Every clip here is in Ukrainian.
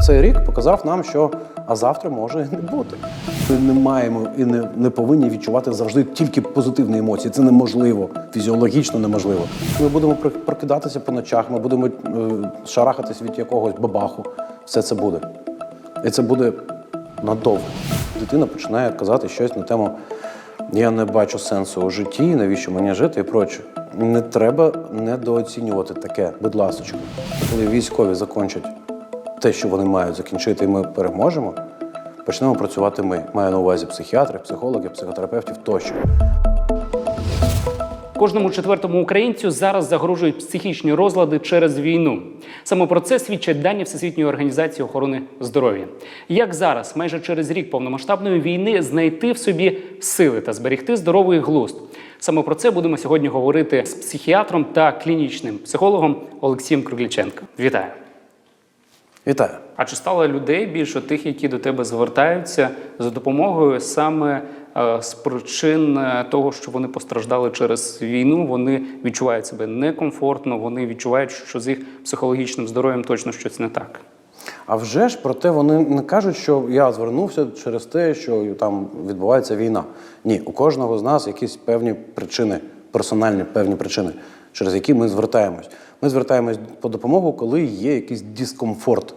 Оцей рік показав нам, що а завтра може і не бути. Ми не маємо і не, не повинні відчувати завжди тільки позитивні емоції. Це неможливо, фізіологічно неможливо. Ми будемо прокидатися по ночах, ми будемо е, шарахатись від якогось бабаху. Все це буде. І це буде надовго. Дитина починає казати щось на тему я не бачу сенсу у житті, навіщо мені жити і проче. Не треба недооцінювати таке, будь ласка. Коли військові закінчать те, що вони мають закінчити, і ми переможемо, почнемо працювати ми. Маю на увазі психіатрів, психологів, психотерапевтів тощо. Кожному четвертому українцю зараз загрожують психічні розлади через війну. Саме про це свідчать дані Всесвітньої організації охорони здоров'я. Як зараз, майже через рік повномасштабної війни, знайти в собі сили та зберегти здоровий глузд? Саме про це будемо сьогодні говорити з психіатром та клінічним психологом Олексієм Кругліченко. Вітаю! Вітаю! А чи стало людей більше тих, які до тебе звертаються за допомогою саме е, з причин е, того, що вони постраждали через війну? Вони відчувають себе некомфортно, вони відчувають, що з їх психологічним здоров'ям точно щось не так. А вже ж проте вони не кажуть, що я звернувся через те, що там відбувається війна. Ні, у кожного з нас якісь певні причини, персональні певні причини, через які ми звертаємось. Ми звертаємось по допомогу, коли є якийсь дискомфорт,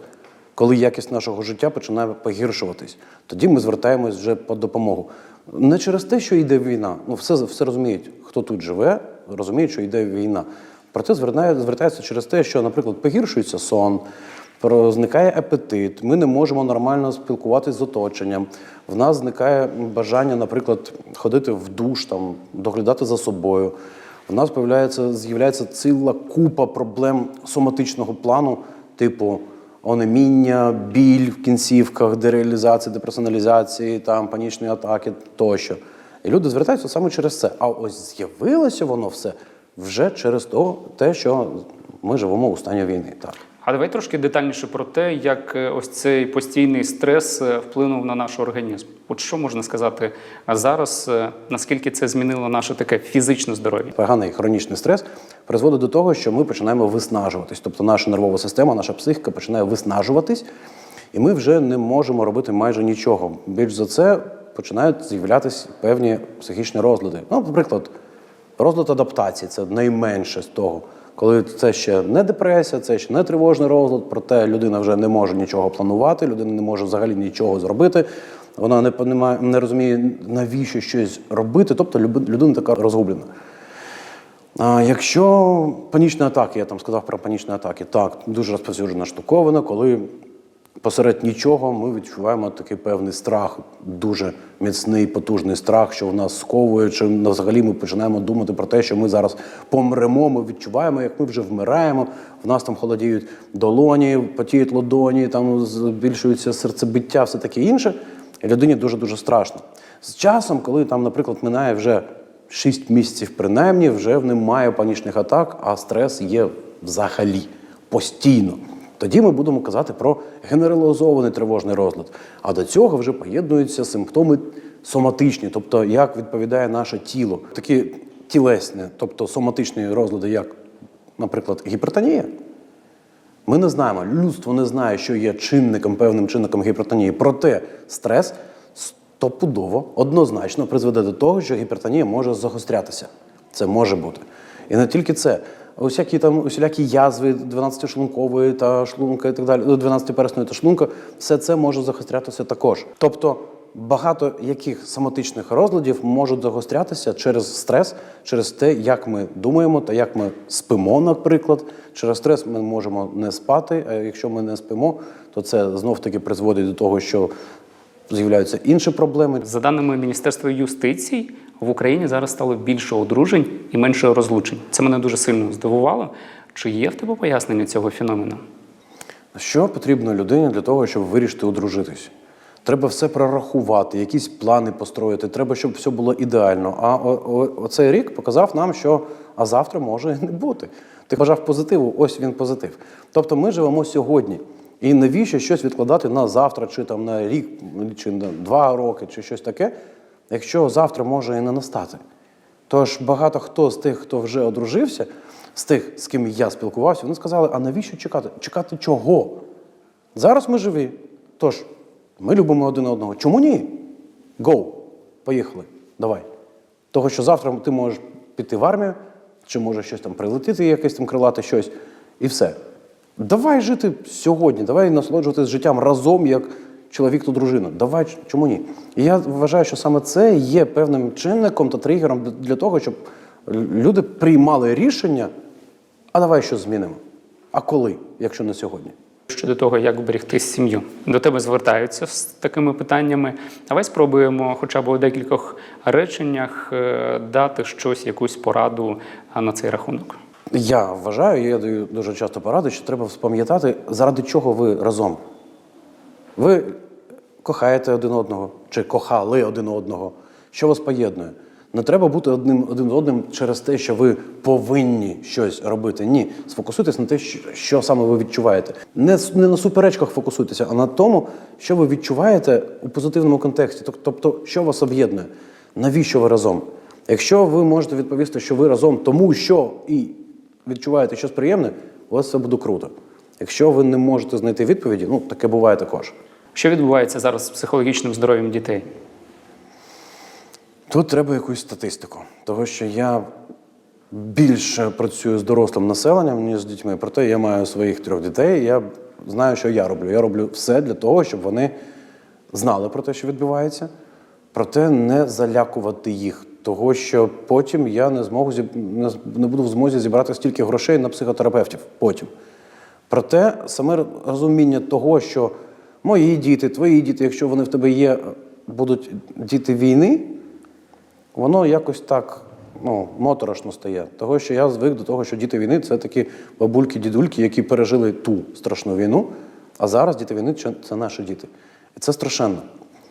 коли якість нашого життя починає погіршуватись. Тоді ми звертаємось вже по допомогу. Не через те, що йде війна. Ну, все, все розуміють, хто тут живе, розуміють, що йде війна. Проте звертається через те, що, наприклад, погіршується сон, зникає апетит, ми не можемо нормально спілкуватися з оточенням. В нас зникає бажання, наприклад, ходити в душ, там, доглядати за собою. В нас з'являється ціла купа проблем соматичного плану, типу онеміння, біль в кінцівках, дереалізації, деперсоналізації, там, панічні атаки тощо. І люди звертаються саме через це. А ось з'явилося воно все вже через то, те, що ми живемо у стані війни. Так. А давай трошки детальніше про те, як е, ось цей постійний стрес е, вплинув на наш організм. От що можна сказати зараз, е, наскільки це змінило наше таке фізичне здоров'я? Поганий хронічний стрес призводить до того, що ми починаємо виснажуватись. Тобто наша нервова система, наша психіка починає виснажуватись, і ми вже не можемо робити майже нічого. Більш за це починають з'являтися певні психічні розлади. Ну, наприклад, розлад адаптації це найменше з того. Коли це ще не депресія, це ще не тривожний розлад, проте людина вже не може нічого планувати, людина не може взагалі нічого зробити. Вона не понимає, не розуміє, навіщо щось робити. Тобто людина така розгублена. А якщо панічні атаки, я там сказав про панічні атаки, так, дуже розповсюджена штуковина, коли посеред нічого ми відчуваємо такий певний страх, дуже міцний, потужний страх, що в нас сковує, чи взагалі ми починаємо думати про те, що ми зараз помремо, ми відчуваємо, як ми вже вмираємо, в нас там холодіють долоні, потіють ладоні, там збільшується серцебиття, все таке інше. І людині дуже-дуже страшно. З часом, коли там, наприклад, минає вже 6 місяців принаймні, вже немає панічних атак, а стрес є взагалі постійно. Тоді ми будемо казати про генералізований тривожний розлад. А до цього вже поєднуються симптоми соматичні, тобто як відповідає наше тіло. Такі тілесні, тобто соматичні розлади, як, наприклад, гіпертонія. Ми не знаємо, людство не знає, що є чинником, певним чинником гіпертонії. Проте стрес стопудово, однозначно призведе до того, що гіпертонія може загострятися. Це може бути. І не тільки це. Усякі там усілякі язви 12-шлункової та шлунка і так далі, 12-пересної та шлунка, все це може загострятися також. Тобто багато яких соматичних розладів можуть загострятися через стрес, через те, як ми думаємо та як ми спимо, наприклад. Через стрес ми можемо не спати, а якщо ми не спимо, то це знов таки призводить до того, що з'являються інші проблеми. За даними Міністерства юстиції, в Україні зараз стало більше одружень і менше розлучень. Це мене дуже сильно здивувало. Чи є в тебе пояснення цього феномену? Що потрібно людині для того, щоб вирішити одружитись? Треба все прорахувати, якісь плани построїти, треба, щоб все було ідеально. А оцей рік показав нам, що а завтра може не бути. Ти бажав позитиву, ось він позитив. Тобто ми живемо сьогодні. І навіщо щось відкладати на завтра, чи там на рік, чи на два роки, чи щось таке, якщо завтра може і не настати. Тож багато хто з тих, хто вже одружився, з тих, з ким я спілкувався, вони сказали: а навіщо чекати? Чекати чого? Зараз ми живі. Тож, ми любимо один одного. Чому ні? Go. Поїхали. Давай. Того, що завтра ти можеш піти в армію, чи може щось там прилетіти, якесь там крилате щось, і все. Давай жити сьогодні, давай насолоджуватися життям разом, як чоловік та дружина. Давай, чому ні? І я вважаю, що саме це є певним чинником та тригером для- того, щоб люди приймали рішення, а давай що змінимо. А коли, якщо не сьогодні? Щодо того, як вберегти сім'ю, до тебе звертаються з такими питаннями. Давай спробуємо, хоча б у декількох реченнях, е, дати щось, якусь пораду на цей рахунок. Я вважаю, я даю дуже часто поради, що треба спам'ятати, заради чого ви разом. Ви кохаєте один одного чи кохали один одного. Що вас поєднує? Не треба бути одним один одним через те, що ви повинні щось робити. Ні, сфокусуйтесь на те, що, що саме ви відчуваєте. Не, не на суперечках фокусуйтеся, а на тому, що ви відчуваєте у позитивному контексті. Тобто, що вас об'єднує, навіщо ви разом? Якщо ви можете відповісти, що ви разом тому, що і відчуваєте щось приємне, у вас все буде круто. Якщо ви не можете знайти відповіді, ну таке буває також. Що відбувається зараз з психологічним здоров'ям дітей? Тут треба якусь статистику, тому що я більше працюю з дорослим населенням, ніж з дітьми. Проте я маю своїх трьох дітей. і Я знаю, що я роблю. Я роблю все для того, щоб вони знали про те, що відбувається, проте не залякувати їх. Того, що потім я не зможу зіб- не з- не буду в змозі зібрати стільки грошей на психотерапевтів. Потім. Проте саме розуміння того, що мої діти, твої діти, якщо вони в тебе є, будуть діти війни, воно якось так ну, моторошно стає. Того, що я звик до того, що діти війни це такі бабульки, дідульки, які пережили ту страшну війну, а зараз діти війни це наші діти. І це страшенно,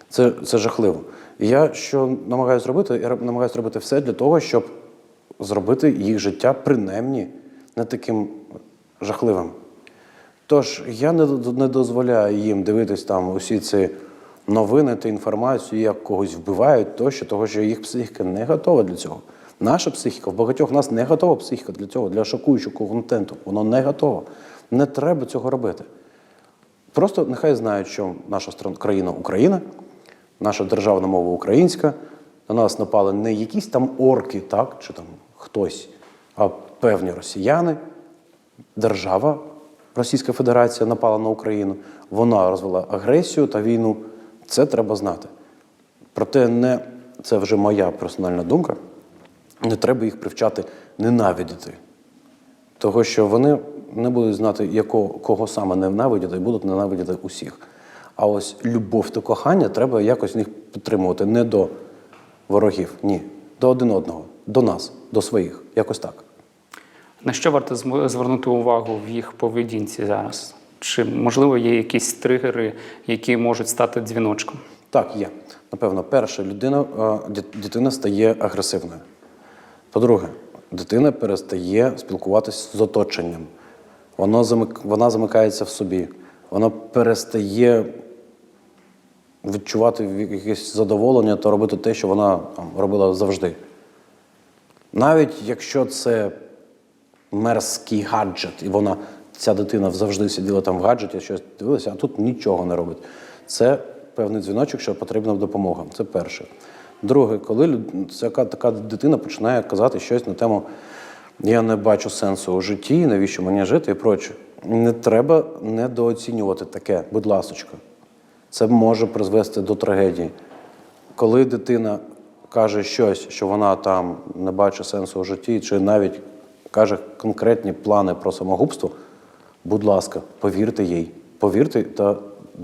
це, це жахливо. І я що намагаюся робити, я намагаюся робити все для того, щоб зробити їх життя принаймні не таким жахливим. Тож я не, не дозволяю їм дивитись там усі ці новини та інформацію, як когось вбивають, тощо, того, що їх психіка не готова для цього. Наша психіка, в багатьох нас не готова психіка для цього, для шокуючого контенту. Воно не готово. Не треба цього робити. Просто нехай знають, що наша країна Україна, наша державна мова українська. На нас напали не якісь там орки, так, чи там хтось, а певні росіяни, держава, Російська Федерація напала на Україну. Вона розвела агресію та війну. Це треба знати. Проте не це вже моя персональна думка. Не треба їх привчати ненавидіти. Того, що вони не будуть знати, якого, кого саме ненавидіти, і будуть ненавидіти усіх. А ось любов та кохання треба якось в них підтримувати не до ворогів, ні, до один одного, до нас, до своїх. Якось так. На що варто звернути увагу в їх поведінці зараз? Чи можливо є якісь тригери, які можуть стати дзвіночком? Так, є. Напевно, перше, людина, е, дитина стає агресивною. По-друге, дитина перестає спілкуватися з оточенням. Вона, вона замикається в собі. Вона перестає відчувати якесь задоволення та робити те, що вона робила завжди. Навіть якщо це мерзкий гаджет, і вона, ця дитина завжди сиділа там в гаджеті, щось дивилася, а тут нічого не робить. Це певний дзвіночок, що потрібна допомога. Це перше. Друге, коли ця така дитина починає казати щось на тему я не бачу сенсу у житті, навіщо мені жити і проче. Не треба недооцінювати таке, будь ласочка. Це може призвести до трагедії. Коли дитина каже щось, що вона там не бачить сенсу у житті, чи навіть каже конкретні плани про самогубство, будь ласка, повірте їй, повірте та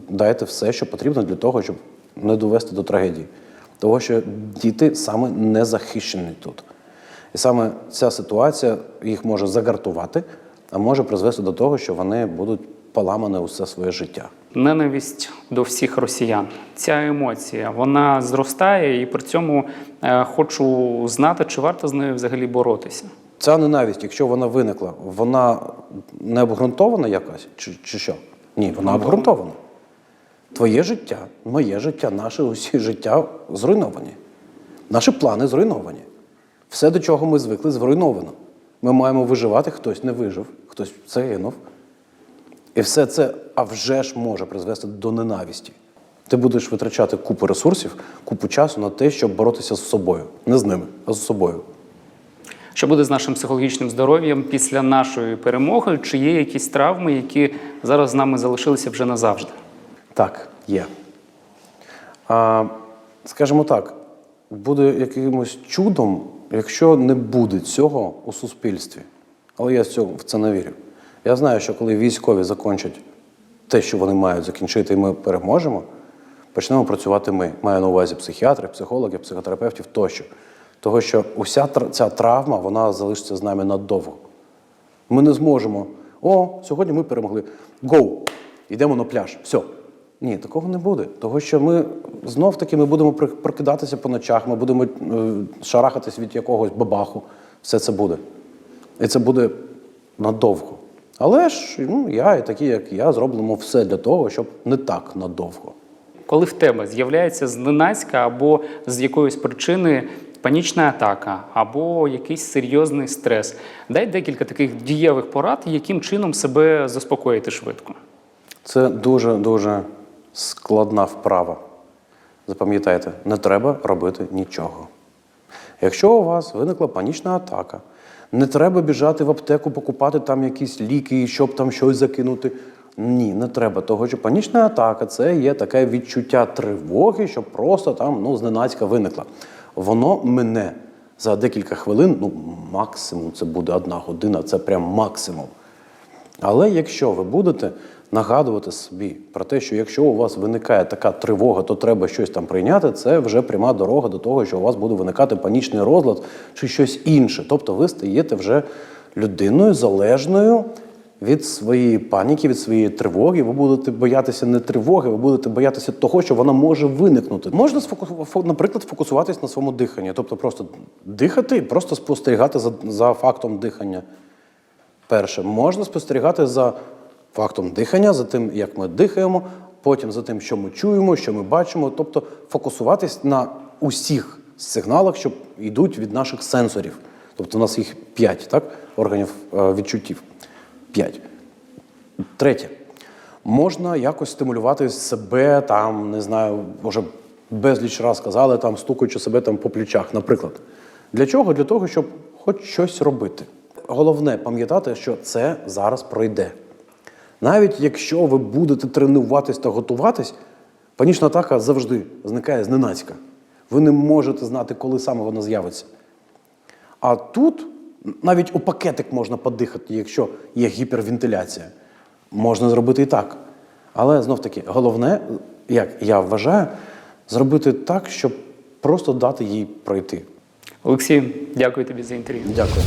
дайте все, що потрібно для того, щоб не довести до трагедії. Того, що діти саме не захищені тут. І саме ця ситуація їх може загартувати, а може призвести до того, що вони будуть поламані усе своє життя. Ненависть до всіх росіян. Ця емоція вона зростає, і при цьому е, хочу знати, чи варто з нею взагалі боротися. Ця ненависть, якщо вона виникла, вона не обґрунтована якась, чи, чи що? Ні, вона обґрунтована. Твоє життя, моє життя, наше усі життя зруйновані. Наші плани зруйновані. Все, до чого ми звикли, зруйновано. Ми маємо виживати, хтось не вижив, хтось загинув. І все це, а вже ж може призвести до ненависті. Ти будеш витрачати купу ресурсів, купу часу на те, щоб боротися з собою. Не з ними, а з собою. Що буде з нашим психологічним здоров'ям після нашої перемоги? Чи є якісь травми, які зараз з нами залишилися вже назавжди? Так, є. А, скажімо так, буде якимось чудом, якщо не буде цього у суспільстві. Але я в це не вірю. Я знаю, що коли військові закінчать те, що вони мають закінчити, і ми переможемо, почнемо працювати ми. Маю на увазі психіатрів, психологів, психотерапевтів тощо. Того, що уся ця травма вона залишиться з нами надовго. Ми не зможемо. О, сьогодні ми перемогли. Гоу! Йдемо на пляж. Все. Ні, такого не буде. Того, що ми знов таки ми будемо прокидатися по ночах, ми будемо е, шарахатись від якогось бабаху. Все це буде. І це буде надовго. Але ж ну, я і такі, як я, зробимо все для того, щоб не так надовго. Коли в тебе з'являється зненацька або з якоїсь причини панічна атака, або якийсь серйозний стрес, дай декілька таких дієвих порад, яким чином себе заспокоїти швидко. Це дуже-дуже складна вправа. Запам'ятайте, не треба робити нічого. Якщо у вас виникла панічна атака, не треба біжати в аптеку, покупати там якісь ліки, щоб там щось закинути. Ні, не треба. Того, що панічна атака це є таке відчуття тривоги, що просто там ну, зненацька виникла. Воно мене за декілька хвилин, ну максимум це буде одна година, це прям максимум. Але якщо ви будете нагадувати собі про те, що якщо у вас виникає така тривога, то треба щось там прийняти, це вже пряма дорога до того, що у вас буде виникати панічний розлад чи щось інше. Тобто ви стаєте вже людиною залежною від своєї паніки, від своєї тривоги. Ви будете боятися не тривоги, ви будете боятися того, що вона може виникнути. Можна наприклад, фокусуватись на своєму диханні, тобто просто дихати, і просто спостерігати за, за фактом дихання. Перше, можна спостерігати за фактом дихання, за тим, як ми дихаємо, потім за тим, що ми чуємо, що ми бачимо, тобто фокусуватись на усіх сигналах, що йдуть від наших сенсорів. Тобто у нас їх п'ять, так? Органів е, відчуттів. П'ять. Третє. Можна якось стимулювати себе, там, не знаю, вже безліч раз казали, там, стукаючи себе там по плечах, наприклад. Для чого? Для того, щоб хоч щось робити. Головне пам'ятати, що це зараз пройде. Навіть якщо ви будете тренуватись та готуватись, панічна атака завжди зникає зненацька. Ви не можете знати, коли саме вона з'явиться. А тут навіть у пакетик можна подихати, якщо є гіпервентиляція. Можна зробити і так. Але знов таки, головне, як я вважаю, зробити так, щоб просто дати їй пройти. Олексій, дякую тобі за інтерв'ю. Дякую.